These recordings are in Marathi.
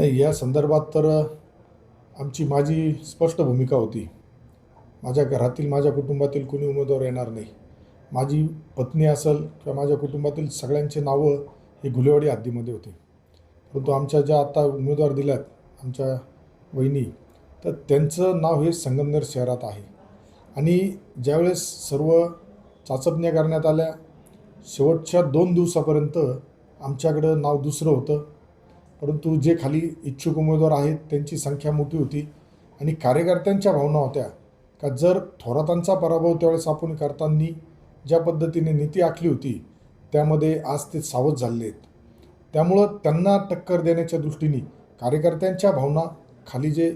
नाही या संदर्भात तर आमची माझी स्पष्ट भूमिका होती. माझ्या घरातील माझ्या कुटुंबातील कोणी उमेदवार येणार नाही. माझी पत्नी असेल किंवा माझ्या कुटुंबातील सगळ्यांचे नावं हे गुलेवाडी हद्दीमध्ये होते. परंतु आमच्या ज्या आता उमेदवार दिल्यात आमच्या वहिनी तर त्यांचं नाव हे संगमनेर शहरात आहे. आणि ज्यावेळेस सर्व चाचपण्या करण्यात आल्या शेवटच्या दोन दिवसापर्यंत आमच्याकडं नाव दुसरं होतं. परंतु जे खाली इच्छुक उमेदवार आहेत त्यांची संख्या मोठी होती आणि कार्यकर्त्यांच्या भावना होत्या का जर थोरातांचा पराभव त्यावेळेस आपण करताना ज्या पद्धतीने नीती आखली होती त्यामध्ये आज ते सावध झाले आहेत त्यामुळं त्यांना टक्कर देण्याच्या दृष्टीने कार्यकर्त्यांच्या भावना खाली जे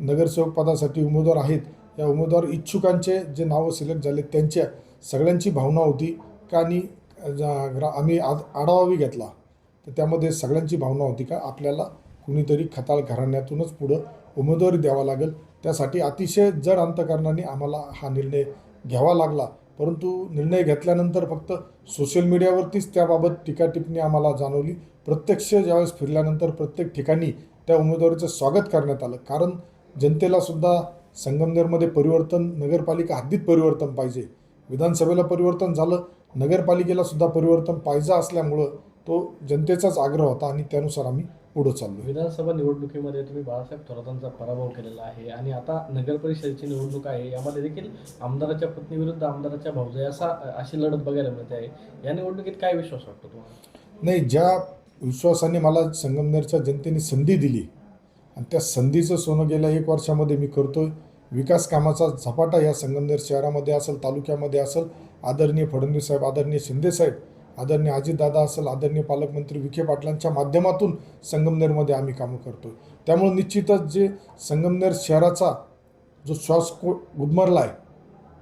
नगरसेवक पदासाठी उमेदवार आहेत या उमेदवार इच्छुकांचे जे नावं सिलेक्ट झाले त्यांच्या सगळ्यांची भावना होती का आणि आम्ही आद आढावाही घेतला. तर त्यामध्ये सगळ्यांची भावना होती का आपल्याला कुणीतरी खताळ घराण्यातूनच पुढं उमेदवारी द्यावा लागेल. त्यासाठी अतिशय जड अंतकरणाने आम्हाला हा निर्णय घ्यावा लागला. परंतु निर्णय घेतल्यानंतर फक्त सोशल मीडियावरतीच त्याबाबत टीका टिप्पणी आम्हाला जाणवली. प्रत्यक्ष ज्यावेळेस फिरल्यानंतर प्रत्येक ठिकाणी त्या उमेदवारीचं स्वागत करण्यात आलं. कारण जनतेला सुद्धा संगमनेरमध्ये परिवर्तन नगरपालिका हद्दीत परिवर्तन पाहिजे. विधानसभेला परिवर्तन झालं नगरपालिकेला सुद्धा परिवर्तन पाहिजे असल्यामुळं तो जनतेचाच आग्रह होता आणि त्यानुसार आम्ही पुढं चाललो विधानसभा निवडणुकीमध्ये तुम्ही बाळासाहेब थोरातांचा पराभव केलेला आहे आणि आता नगर परिषदेची निवडणूक आहे. यामध्ये देखील आमदाराच्या पत्नीविरुद्ध आमदाराच्या भाऊजाई असा अशी लढत बघायला मिळते आहे. या निवडणुकीत काय विश्वास वाटतो तुम्हाला? नाही ज्या विश्वासाने मला संगमनेरच्या जनतेने संधी दिली आणि त्या संधीचं सोनं गेल्या एक वर्षामध्ये मी करतोय विकास कामाचा झपाटा या संगमनेर शहरामध्ये असेल तालुक्यामध्ये असेल आदरणीय फडणवीस साहेब आदरणीय शिंदे साहेब आदरणीय अजितदादा असेल आदरणीय पालकमंत्री विखे पाटलांच्या माध्यमातून संगमनेरमध्ये आम्ही कामं करतो त्यामुळे निश्चितच जे संगमनेर शहराचा जो श्वास को गुदमरला आहे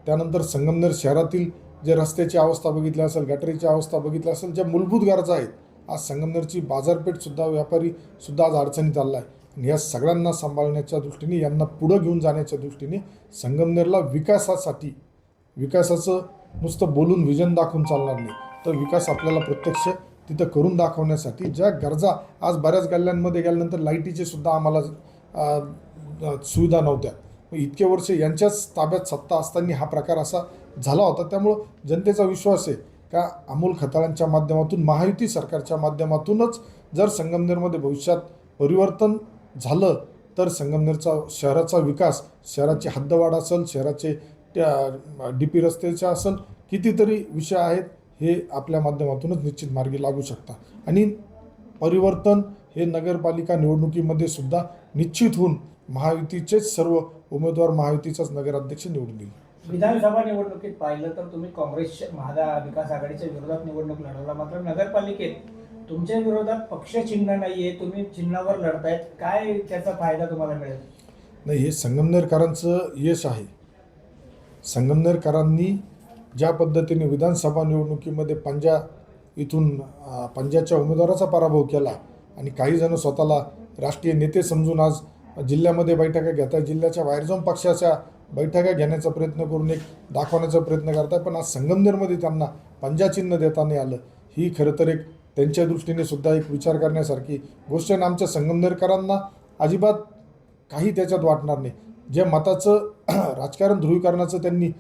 त्यानंतर संगमनेर शहरातील जे रस्त्याची अवस्था बघितली असेल गटरीची अवस्था बघितली असेल ज्या मूलभूत गरजा आहेत आज संगमनेरची बाजारपेठसुद्धा व्यापारीसुद्धा आज अडचणीत आला आहे. आणि या सगळ्यांना सांभाळण्याच्या दृष्टीने यांना पुढं घेऊन जाण्याच्या दृष्टीने संगमनेरला विकासासाठी विकासाचं नुसतं बोलून विजन दाखवून चालणार नाही. तर विकास आपल्याला प्रत्यक्ष तिथं करून दाखवण्यासाठी ज्या गरजा आज बऱ्याच गल्ल्यांमध्ये गेल्यानंतर लाईटीची सुद्धा आम्हाला सुविधा नव्हत्या. मग इतके वर्ष यांच्याच ताब्यात सत्ता असताना हा प्रकार असा झाला होता. त्यामुळं जनतेचा विश्वास आहे का अमोल खताळांच्या माध्यमातून महायुती सरकारच्या माध्यमातूनच जर संगमनेरमध्ये भविष्यात परिवर्तन झालं तर संगमनेरचा शहराचा विकास शहराची हद्दवाढ असेल शहराचे त्या डी पी रस्त्याचे असेल कितीतरी विषय आहेत. हे आपल्या माध्यमातूनच निश्चित मार्गी लागू शकतात आणि परिवर्तन हे नगरपालिका निवडणुकीमध्ये सुद्धा निश्चित होऊन महायुतीचेच सर्व उमेदवार महायुतीचाच नगराध्यक्ष निवडून येईल विधानसभा निवडणुकीत पाहिलं तर तुम्ही काँग्रेस महाविकास आघाडीच्या विरोधात निवडणूक लढवला. मात्र नगरपालिकेत तुमच्या विरोधात पक्ष चिन्ह नाहीये. तुम्ही चिन्हावर लढतायत. काय त्याचा फायदा तुम्हाला मिळेल? नाही हे संगमनेरकरांचं यश आहे. संगमनेरकरांनी ज्या पद्धतीने विधानसभा निवडणुकीमध्ये पंजा इथून पंजाबच्या पंजाच्या उमेदवाराचा पराभव केला आणि काही जण स्वतःला राष्ट्रीय नेते समजून आज जिल्ह्यामध्ये बैठका घेतात जिल्ह्याच्या बाहेर जाऊन पक्षाच्या बैठका घेण्याचा प्रयत्न करून एक दाखवण्याचा प्रयत्न करतात पण आज संगमनेरमध्ये त्यांना पंजाचिन्ह देताना देता नाही आलं. ही खरं तर एक त्यांच्या दृष्टीने सुद्धा एक विचार करण्यासारखी गोष्ट आणि आमच्या संगमनेरकरांना अजिबात काही त्याच्यात वाटणार नाही. जे मताचं राजकारण ध्रुवीकरणाचं त्यांनी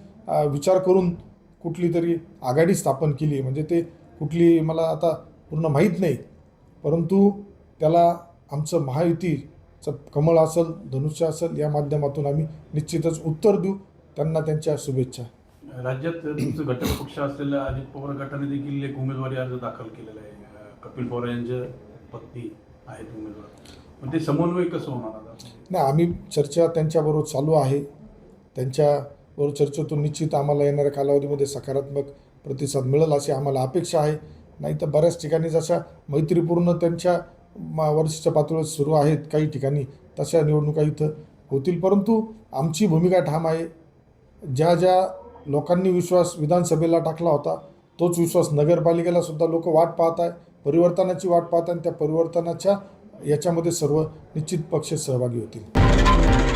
विचार करून कुठली तरी आघाडी स्थापन केली. म्हणजे ते कुठली मला आता पूर्ण माहीत नाही. परंतु त्याला आमचं महायुतीचं कमळ असेल धनुष्य असेल या माध्यमातून आम्ही निश्चितच उत्तर देऊ. त्यांना त्यांच्या शुभेच्छा. राज्यात तुमचं घटक पक्ष असलेल्या अजित पवार गटाने देखील एक उमेदवारी अर्ज दाखल केलेला आहे. कपिल पवार यांच्या पत्नी आहेत उमेदवार. ते समन्वय कसं होणार नाही आम्ही चर्चा त्यांच्याबरोबर चालू आहे. वर चर्चेतून निश्चित आम्हाला येणाऱ्या कालावधीमध्ये सकारात्मक प्रतिसाद मिळेल अशी आम्हाला अपेक्षा आहे. नाही तर बऱ्याच ठिकाणी जशा मैत्रीपूर्ण त्यांच्या मा वरिष्ठ पातळीवर सुरू आहेत काही ठिकाणी तशा निवडणुका इथं होतील. परंतु आमची भूमिका ठाम आहे. ज्या ज्या लोकांनी विश्वास विधानसभेला टाकला होता तोच विश्वास नगरपालिकेला सुद्धा लोक वाट पाहत आहे. परिवर्तनाची वाट पाहत आहे आणि त्या परिवर्तनाच्या याच्यामध्ये सर्व निश्चित पक्ष सहभागी होतील.